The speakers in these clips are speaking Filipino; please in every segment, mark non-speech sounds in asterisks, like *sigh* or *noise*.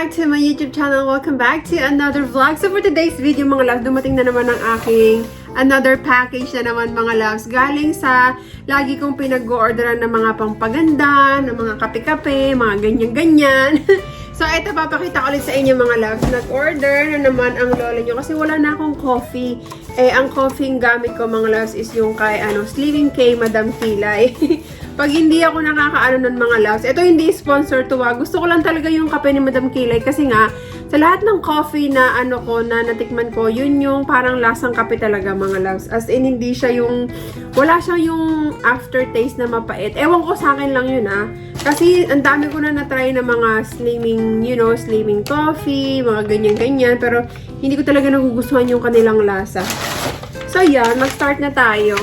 back to my YouTube channel. Welcome back to another vlog. So for today's video mga loves, dumating na naman ang aking another package na naman mga loves. Galing sa lagi kong pinag-orderan ng mga pampaganda, ng mga kape-kape, mga ganyan-ganyan. *laughs* so ito, papakita ko ulit sa inyo mga loves. Nag-order na naman ang lola nyo kasi wala na akong coffee. Eh, ang coffee gamit ko mga loves is yung kay ano, Sleeping K Madam Kilay. *laughs* Pag hindi ako nakakaano ng mga loves, ito hindi sponsor to ah. Gusto ko lang talaga yung kape ni Madam Kilay kasi nga, sa lahat ng coffee na ano ko, na natikman ko, yun yung parang lasang kape talaga mga loves. As in, hindi siya yung, wala siya yung aftertaste na mapait. Ewan ko sa akin lang yun ah. Kasi ang dami ko na na-try na mga slimming, you know, slimming coffee, mga ganyan-ganyan. Pero hindi ko talaga nagugustuhan yung kanilang lasa. So yan, mag-start na tayo.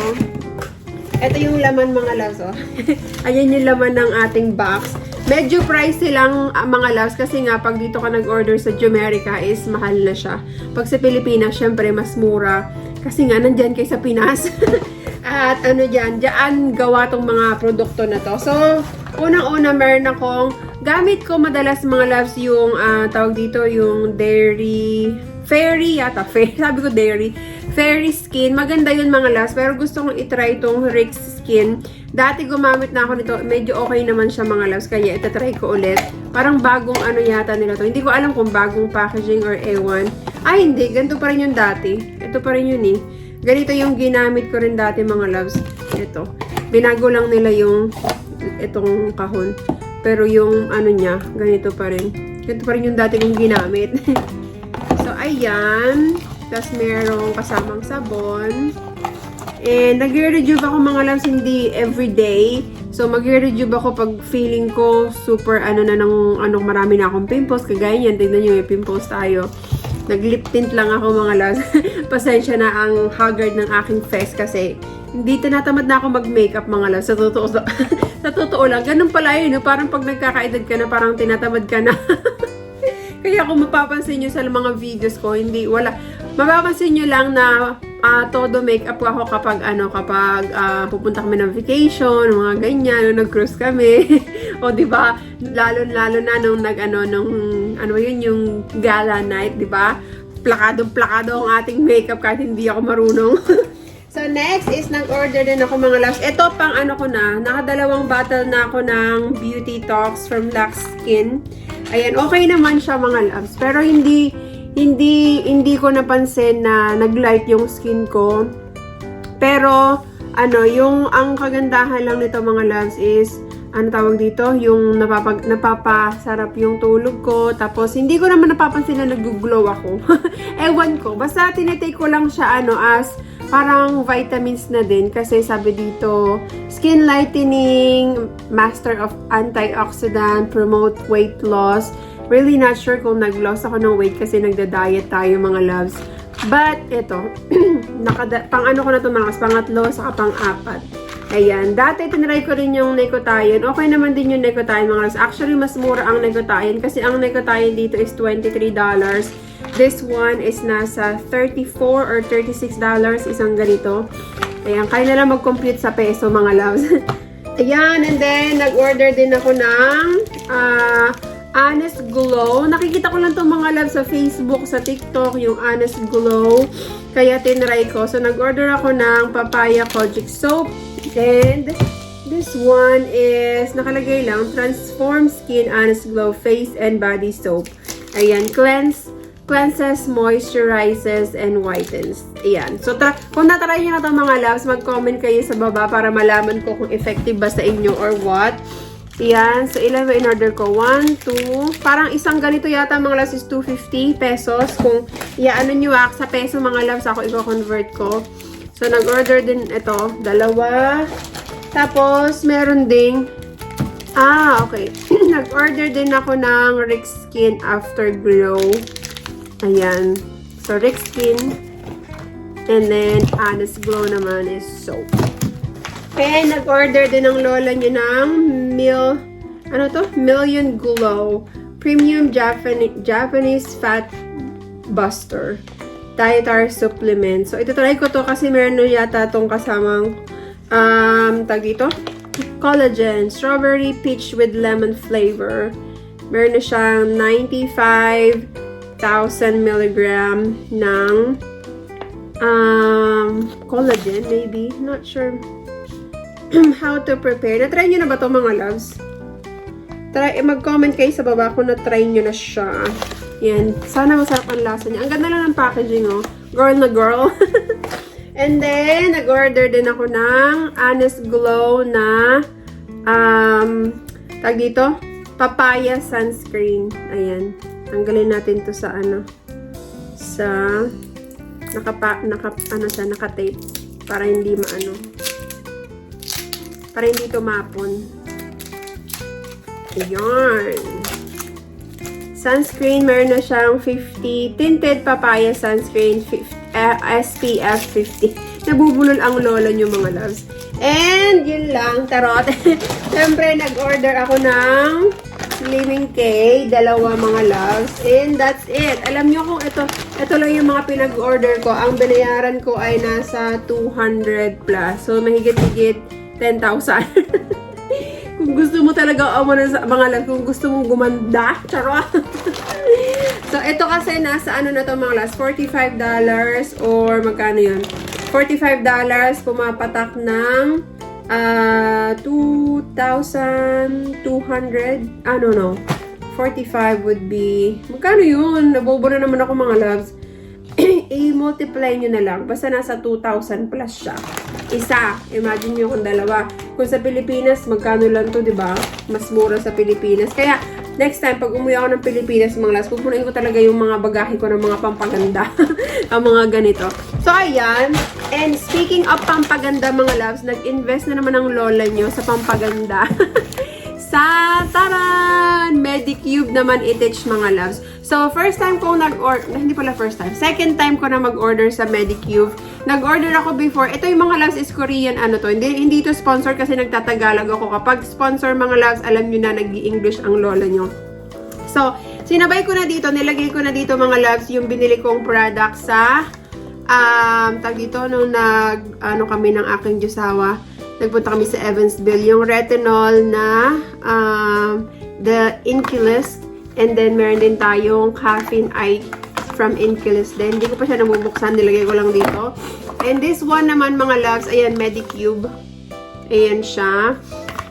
Ito yung laman mga loves, oh. *laughs* Ayan yung laman ng ating box. Medyo pricey lang ah, mga loves kasi nga pag dito ka nag-order sa Jumerica is mahal na siya. Pag sa Pilipinas, syempre mas mura. Kasi nga nandyan kayo sa Pinas. *laughs* At ano dyan, dyan gawa tong mga produkto na to. So, unang-una meron akong, gamit ko madalas mga loves yung ah, tawag dito, yung dairy, fairy yata, *laughs* fairy, sabi ko dairy, fairy skin. Maganda yun mga loves, pero gusto kong itry itong Rix skin. Dati gumamit na ako nito, medyo okay naman siya mga loves, kaya itatry ko ulit. Parang bagong ano yata nila to. Hindi ko alam kung bagong packaging or ewan. Ay, hindi. Ganito pa rin yung dati. Ito pa rin yun eh. Ganito yung ginamit ko rin dati mga loves. Ito. Binago lang nila yung itong kahon. Pero yung ano niya, ganito pa rin. Ganito pa rin yung dati kong ginamit. *laughs* so, ayan. Tapos merong kasamang sabon. And nagre-rejuve ako mga loves, hindi everyday. So magre-rejuve ako pag feeling ko super ano na nang ano marami na akong pimples. Kagaya niyan, tignan niyo may pimples tayo. Nag-lip tint lang ako mga loves. *laughs* Pasensya na ang haggard ng aking face kasi hindi tinatamad na ako mag-makeup mga loves. Sa totoo, sa, *laughs* sa totoo lang. Ganun pala yun. No? Parang pag nagkakaedad ka na, parang tinatamad ka na. *laughs* Kaya kung mapapansin nyo sa mga videos ko, hindi, wala. Mapapansin nyo lang na ah, todo makeup ako kapag ano, kapag ah, pupunta kami ng vacation, mga ganyan, nung nag-cruise kami. *laughs* o di ba lalo lalo na nung nag ano nung ano yun yung gala night, di ba? Plakadong plakado ang ating makeup kahit hindi ako marunong. *laughs* So, next is nag-order din ako mga loves. Ito pang ano ko na, nakadalawang bottle na ako ng Beauty Talks from Lux Skin. Ayan, okay naman siya mga loves. Pero hindi, hindi, hindi ko napansin na nag-light yung skin ko. Pero, ano, yung, ang kagandahan lang nito mga loves is, ano tawag dito, yung napapag, napapasarap yung tulog ko. Tapos, hindi ko naman napapansin na nag-glow ako. *laughs* Ewan ko. Basta tinitake ko lang siya, ano, as parang vitamins na din. Kasi sabi dito, skin lightening, master of antioxidant, promote weight loss. Really not sure kung nag-loss ako ng weight kasi nagda-diet tayo mga loves. But, ito, pang ano ko na ito mga pangatlo, saka pang-apat. Ayan. Dati, tinry ko rin yung Necotayan. Okay naman din yung Necotayan mga loves. Actually, mas mura ang Necotayan kasi ang Necotayan dito is $23. This one is nasa 34 or 36 dollars isang ganito. Ayan, kaya na lang mag-compute sa peso mga loves. *laughs* Ayan, and then nag-order din ako ng ah Honest Glow. Nakikita ko lang itong mga loves sa Facebook, sa TikTok, yung Honest Glow. Kaya tinry ko. So, nag-order ako ng Papaya Kojic Soap. And this one is, nakalagay lang, Transform Skin Honest Glow Face and Body Soap. Ayan, cleanse cleanses, moisturizes, and whitens. Ayan. So, tra- kung natry nyo na ito mga loves, mag-comment kayo sa baba para malaman ko kung effective ba sa inyo or what. Ayan. So, ilan in-order ko? 1, 2. Parang isang ganito yata mga loves is 250 pesos. Kung iaano nyo ah, sa peso mga loves ako i-convert ko. So, nag-order din ito. Dalawa. Tapos, meron ding Ah, okay. *clears throat* Nag-order din ako ng Rick Skin Afterglow. Ayan. So, Rick Skin. And then, Honest Glow naman is soap. And nag-order din ng lola niya ng Mil... Ano to? Million Glow. Premium Japanese, Japanese Fat Buster. Dietary supplement. So, ito try ko to kasi meron yata tong kasamang um, tag dito. Collagen. Strawberry peach with lemon flavor. Meron na siyang 95,000 milligram ng um, collagen, maybe. Not sure *clears throat* how to prepare. Na-try nyo na ba to mga loves? Try, mag-comment kayo sa baba kung na-try nyo na siya. Yan. Sana masarap ang lasa niya. Ang ganda lang ng packaging, oh. Girl na girl. *laughs* And then, nag-order din ako ng Honest Glow na um, tag dito, papaya sunscreen. Ayan. Tanggalin natin to sa ano, sa nakapa, naka, ano siya, naka-tape para hindi maano, para hindi tumapon. Ayan. Sunscreen, meron na siyang 50 tinted papaya sunscreen 50, eh, SPF 50. Nabubulol ang lola niyo mga loves. And yun lang, tarot. *laughs* Siyempre, nag-order ako ng Slimming K, dalawa mga loves. And that's it. Alam niyo kung ito, ito lang yung mga pinag-order ko. Ang binayaran ko ay nasa 200 plus. So, mahigit-higit 10,000. *laughs* kung gusto mo talaga amo sa mga lang, kung gusto mong gumanda, charot. *laughs* so, ito kasi nasa ano na to mga last, $45 or magkano yun? $45 pumapatak ng ah 2,200 I don't know. 45 would be, magkano yun? Nabobo na naman ako mga loves. *clears throat* i-multiply nyo na lang. Basta nasa 2,000 plus siya. Isa. Imagine nyo kung dalawa. Kung sa Pilipinas, magkano lang to, di ba? Mas mura sa Pilipinas. Kaya, next time, pag umuwi ako ng Pilipinas, mga las, pupunuin ko talaga yung mga bagahe ko ng mga pampaganda. *laughs* ang mga ganito. So, ayan. And speaking of pampaganda, mga loves, nag-invest na naman ang lola nyo sa pampaganda. *laughs* sa Taran! Medicube naman itich mga loves. So, first time ko nag-order, hindi pala first time, second time ko na mag-order sa Medicube. Nag-order ako before. Ito yung mga loves is Korean ano to. Hindi, hindi to sponsor kasi nagtatagalog ako. Kapag sponsor mga loves, alam nyo na nag-i-English ang lola nyo. So, sinabay ko na dito, nilagay ko na dito mga loves yung binili kong product sa um, tag dito nung nag ano kami ng aking Diyosawa. Nagpunta kami sa Evansville. Yung retinol na um, the Inculus and then meron din tayong caffeine eye from Inculus din. Hindi ko pa siya nabubuksan. Nilagay ko lang dito. And this one naman mga loves, ayan, Medicube. Ayan siya.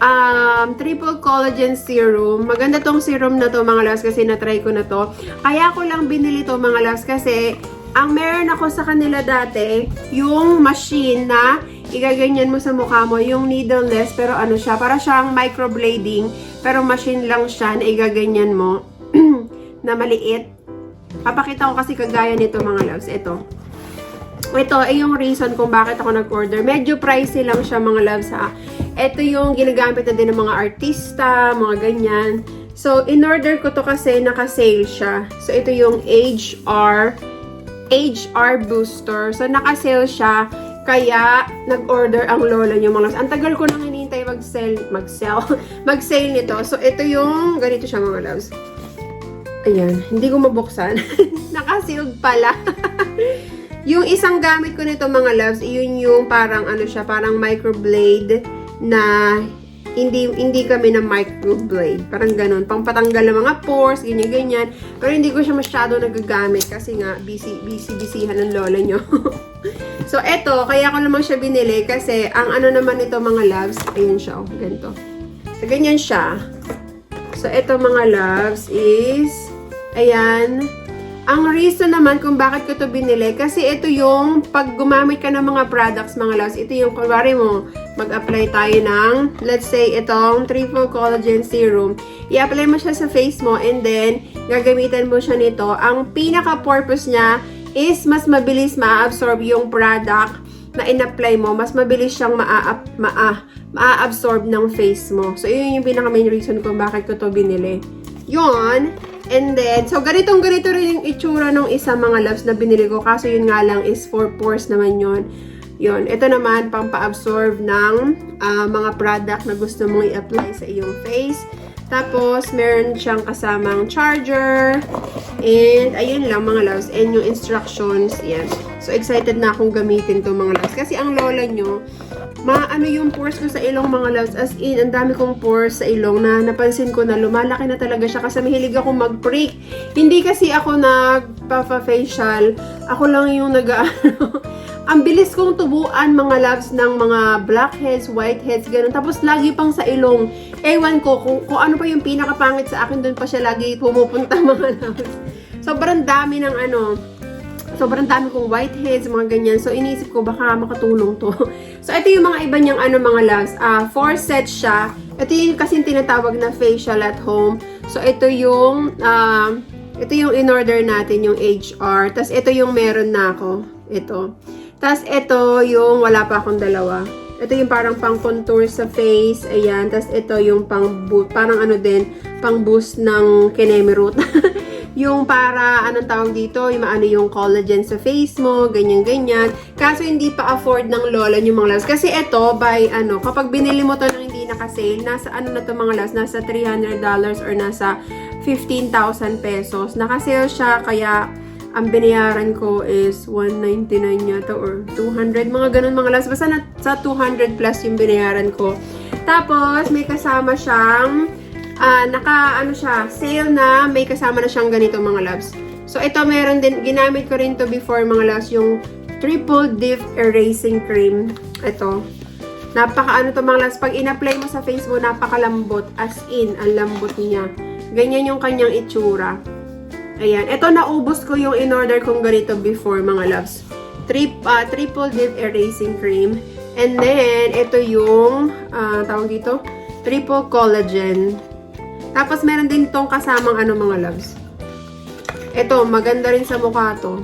Um, triple collagen serum. Maganda tong serum na to mga loves kasi na-try ko na to. Kaya ko lang binili to mga loves kasi ang meron ako sa kanila dati, yung machine na igaganyan mo sa mukha mo, yung needleless, pero ano siya, para siyang microblading, pero machine lang siya na igaganyan mo, *clears throat* na maliit. Papakita ko kasi kagaya nito mga loves. Ito. Ito ay yung reason kung bakit ako nag-order. Medyo pricey lang siya mga loves ha. Ito yung ginagamit na din ng mga artista, mga ganyan. So, in-order ko to kasi naka-sale siya. So, ito yung HR HR Booster. So, naka-sale siya. Kaya, nag-order ang lola niyo mga loves. Ang tagal ko nang hinihintay mag-sell, mag-sell, *laughs* mag-sale nito. So, ito yung, ganito siya mga loves. Ayan, hindi ko mabuksan. *laughs* Nakasealed pala. *laughs* yung isang gamit ko nito mga loves, yun yung parang ano siya, parang microblade na hindi hindi kami na microblade. Parang ganun. Pangpatanggal ng mga pores, ganyan-ganyan. Pero hindi ko siya masyado nagagamit kasi nga busy, busy, busyhan ng lola nyo. *laughs* so, eto, kaya ko naman siya binili kasi ang ano naman ito mga loves, ayun siya, oh, ganito. So, ganyan siya. So, eto mga loves is, ayan, ang reason naman kung bakit ko to binili, kasi ito yung, pag gumamit ka ng mga products, mga loves, ito yung, kunwari mo, mag-apply tayo ng, let's say, itong Triple Collagen Serum. I-apply mo siya sa face mo, and then, gagamitan mo siya nito. Ang pinaka-purpose niya is mas mabilis ma-absorb yung product na in-apply mo, mas mabilis siyang maa- maa- maa-absorb ng face mo. So, yun yung pinaka-main reason kung bakit ko to binili. Yun. And then, so ganitong ganito rin yung itsura ng isa mga loves na binili ko. Kaso yun nga lang is for pores naman yun. Yun. Ito naman, pang pa-absorb ng ah, mga product na gusto mong i-apply sa iyong face. Tapos, meron siyang kasamang charger. And, ayun lang mga loves. And yung instructions, yan. So, excited na akong gamitin to mga loves. Kasi ang lola nyo, maano yung pores ko sa ilong mga loves. As in, ang dami kong pores sa ilong na napansin ko na lumalaki na talaga siya kasi mahilig ako mag-break. Hindi kasi ako nagpa-facial. Ako lang yung nag *laughs* Ang bilis kong tubuan mga loves ng mga blackheads, whiteheads, ganun. Tapos lagi pang sa ilong. Ewan ko kung, kung ano pa yung pinakapangit sa akin, doon pa siya lagi pumupunta *laughs* mga loves. Sobrang dami ng ano, sobrang dami kong whiteheads, mga ganyan. So, iniisip ko, baka makatulong to. *laughs* so, ito yung mga iba niyang ano, mga loves. Ah, four sets siya. Ito yung kasi tinatawag na facial at home. So, ito yung, ah, ito yung in-order natin, yung HR. Tapos, ito yung meron na ako. Ito. Tapos, ito yung wala pa akong dalawa. Ito yung parang pang contour sa face. Ayan. Tapos, ito yung pang, parang ano din, pang boost ng kinemi root. *laughs* yung para, anong tawag dito, yung maano yung collagen sa face mo, ganyan-ganyan. Kaso hindi pa afford ng lola yung mga loves. Kasi ito, by ano, kapag binili mo to ng hindi naka-sale, nasa ano na to mga loves, nasa $300 or nasa 15,000 pesos. Naka-sale siya, kaya ang binayaran ko is 199 yata or 200, mga ganun mga loves. Basta na, sa 200 plus yung binayaran ko. Tapos, may kasama siyang ah naka ano siya, sale na, may kasama na siyang ganito mga loves. So ito meron din, ginamit ko rin to before mga loves, yung triple dip erasing cream. Ito. Napaka ano to mga loves, pag in-apply mo sa face mo, napakalambot. As in, ang lambot niya. Ganyan yung kanyang itsura. Ayan. Ito, naubos ko yung in-order kong ganito before mga loves. Trip, ah, triple dip erasing cream. And then, ito yung, ah, tawag dito, triple collagen. Tapos, meron din tong kasamang ano mga loves. Ito, maganda rin sa mukha to.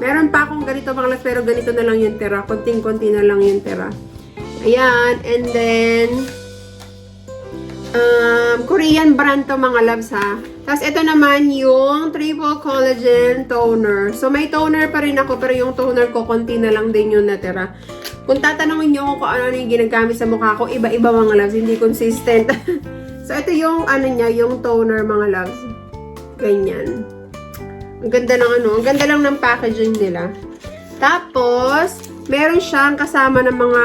Meron pa akong ganito mga loves, pero ganito na lang yung tira. Konting-konti na lang yung tira. Ayan. And then, um, Korean brand to mga loves ha. Tapos, ito naman yung triple collagen toner. So, may toner pa rin ako, pero yung toner ko, konti na lang din yung natira. Kung tatanungin nyo kung ano yung ginagamit sa mukha ko, iba-iba mga loves, hindi consistent. *laughs* so, ito yung ano niya, yung toner mga loves. Ganyan. Ang ganda ng ano, ang ganda lang ng packaging nila. Tapos, meron siyang kasama ng mga,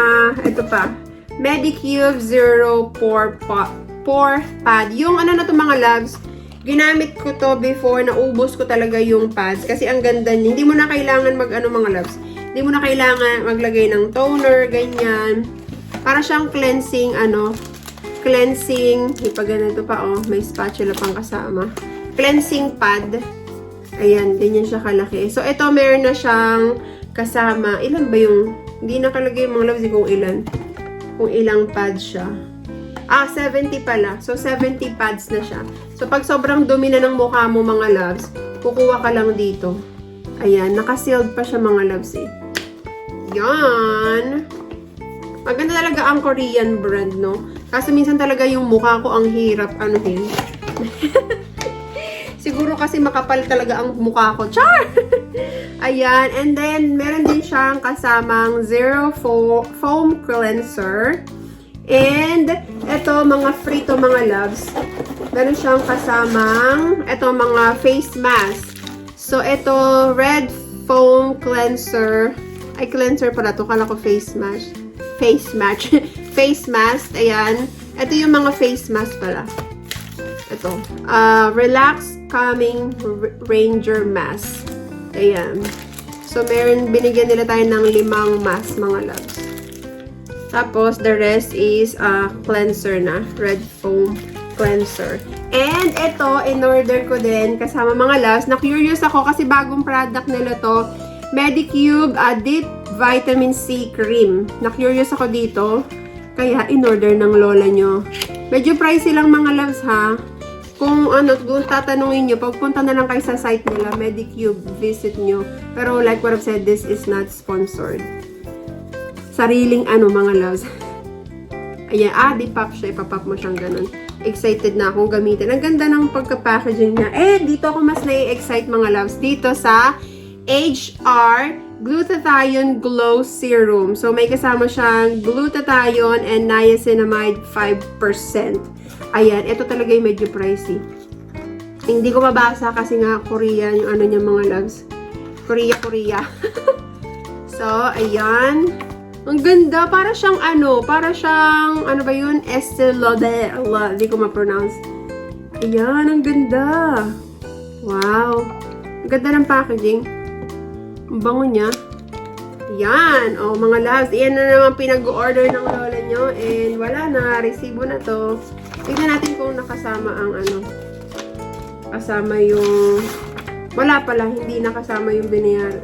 ito pa, Medicube Zero Pore, pa, pore Pad. Yung ano na to mga loves, ginamit ko to before, naubos ko talaga yung pads. Kasi ang ganda niya. Hindi mo na kailangan mag ano mga loves. Hindi mo na kailangan maglagay ng toner, ganyan. Para siyang cleansing, ano, cleansing, may pa oh, may spatula pang kasama. Cleansing pad. Ayan, ganyan siya kalaki. So, ito, meron na siyang kasama. Ilan ba yung, hindi nakalagay mga loves eh, kung ilan. Kung ilang pads siya. Ah, 70 pala. So, 70 pads na siya. So, pag sobrang dumi na ng mukha mo mga loves, kukuha ka lang dito. Ayan, naka-sealed pa siya mga loves eh. Yan. Maganda talaga ang Korean brand, no? Kasi minsan talaga yung mukha ko ang hirap anuhin. *laughs* Siguro kasi makapal talaga ang mukha ko. Char! *laughs* Ayan. And then, meron din siyang kasamang Zero Fo Foam Cleanser. And, ito, mga free to mga loves. Meron siyang kasamang, ito, mga face mask. So, ito, Red Foam Cleanser. Ay, cleanser pala to. Kala ko face mask. Face mask. *laughs* face mask. Ayan. Ito yung mga face mask pala. Ito. Uh, Relax Calming Ranger Mask. Ayan. So, meron, binigyan nila tayo ng limang mask, mga loves. Tapos, the rest is uh, cleanser na. Red foam cleanser. And, ito, in-order ko din, kasama mga loves. Na-curious ako kasi bagong product nila to. Medicube uh, Deep Vitamin C Cream. Na-curious ako dito. Kaya, in-order ng lola nyo. Medyo pricey lang mga loves, ha? Kung ano, kung tatanungin nyo, pagpunta na lang kayo sa site nila, Medicube, visit nyo. Pero like what I've said, this is not sponsored. Sariling ano, mga loves. Ayan, ah, di pop siya. Ipapop mo siyang ganun. Excited na akong gamitin. Ang ganda ng pagka-packaging niya. Eh, dito ako mas nai-excite mga loves. Dito sa HR Glutathione Glow Serum. So, may kasama siyang glutathione and niacinamide 5%. Ayan, ito talaga yung medyo pricey. Hindi ko mabasa kasi nga Korean yung ano niya mga loves. Korea, Korea. *laughs* so, ayan. Ang ganda. Para siyang ano, para siyang, ano ba yun? Estee Lauder. Allah, di ko ma-pronounce. Ayan, ang ganda. Wow. Ang ganda ng packaging. Ang bango niya. Yan. O, mga loves. Iyan na naman pinag-order ng lola nyo. And wala na. Resibo na to. Tignan natin kung nakasama ang ano. Kasama yung... Wala pala. Hindi nakasama yung binayaran.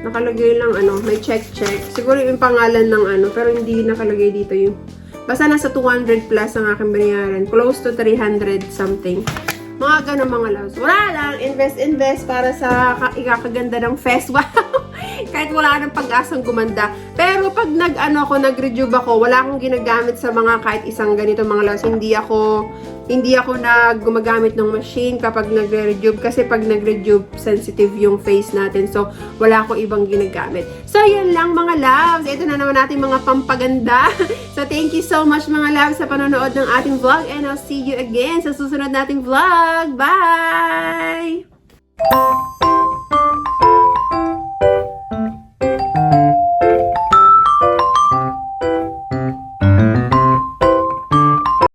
Nakalagay lang ano. May check-check. Siguro yung pangalan ng ano. Pero hindi nakalagay dito yung... Basta nasa 200 plus ang aking binayaran. Close to 300 something. Mga ganun mga loves. Wala lang. Invest, invest para sa ka- ikakaganda ng fest. *laughs* Wow! Kahit wala ka ng pag-asang gumanda. Pero pag nag-ano ako, nag-rejuve ako, wala akong ginagamit sa mga kahit isang ganito mga loves. Hindi ako, hindi ako nag gumagamit ng machine kapag nagre-rejuve. Kasi pag nag-rejuve, sensitive yung face natin. So, wala akong ibang ginagamit. So, yan lang mga loves. Ito na naman natin mga pampaganda. *laughs* so, thank you so much mga loves sa panonood ng ating vlog. And I'll see you again sa susunod nating vlog. Bye!